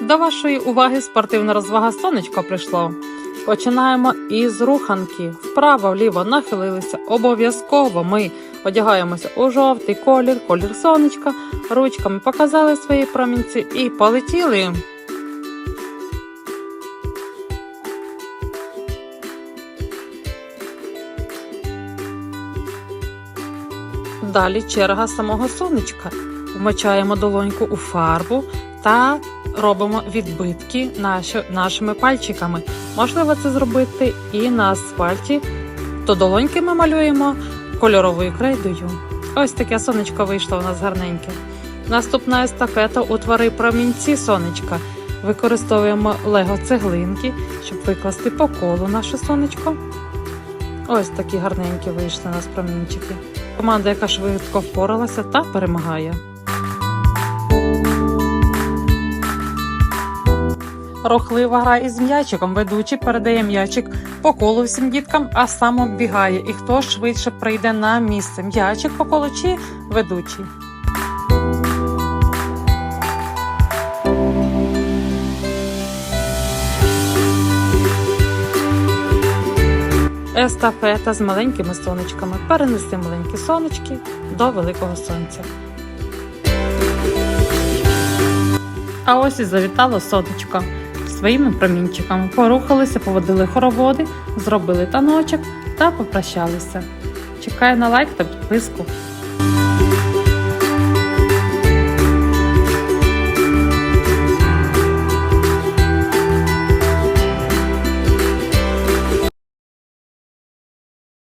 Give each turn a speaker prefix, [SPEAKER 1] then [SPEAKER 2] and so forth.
[SPEAKER 1] До вашої уваги спортивна розвага сонечко прийшло. Починаємо із руханки. Вправо, вліво нахилилися. Обов'язково ми одягаємося у жовтий колір, колір сонечка. Ручками показали свої промінці і полетіли. Далі черга самого сонечка. Вмочаємо долоньку у фарбу та робимо відбитки нашими пальчиками. Можливо, це зробити і на асфальті. То долоньки ми малюємо кольоровою крейдою. Ось таке сонечко вийшло у нас гарненьке. Наступна естафета утвори промінці сонечка. Використовуємо лего цеглинки, щоб викласти по колу наше сонечко. Ось такі гарненькі вийшли у нас промінчики. Команда, яка швидко впоралася та перемагає. Рухлива гра із м'ячиком. Ведучий передає м'ячик по колу всім діткам, а сам оббігає. І хто швидше прийде на місце? М'ячик по колу чи ведучий? Естафета з маленькими сонечками. Перенести маленькі сонечки до великого сонця. А ось і завітало сонечко своїми промінчиками. Порухалися, поводили хороводи, зробили таночок та попрощалися. Чекаю на лайк та підписку.